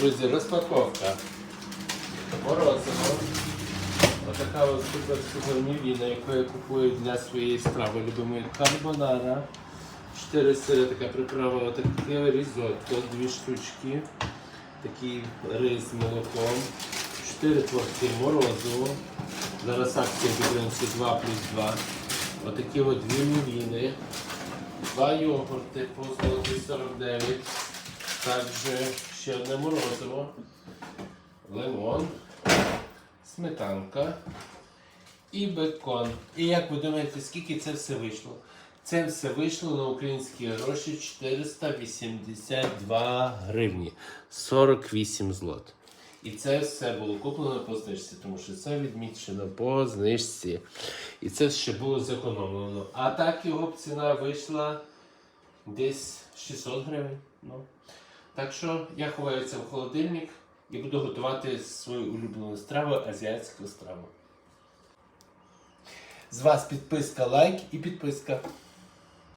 Друзі, розпаковка. Морозиво. Отака ось супер супер мівіна, яку я купую для своєї страви любимої карбонара. Чотири сири, така приправа, отаке різотто, дві штучки. Такий рис з молоком. Чотири творти морозиво. Зараз акція підтримки 2 плюс 2. Отакі от дві мівіни. Два йогурти по золотий 49. Також ще одне морозиво, лимон, сметанка і бекон. І як ви думаєте, скільки це все вийшло? Це все вийшло на українські гроші 482 гривні, 48 злот. І це все було куплено по знижці, тому що це відмічено по знижці. І це ще було зекономлено. А так його ціна вийшла десь 600 гривень. Ну. Так що я ховаю це в холодильник і буду готувати свою улюблену страву азіатську страву. З вас підписка, лайк і підписка.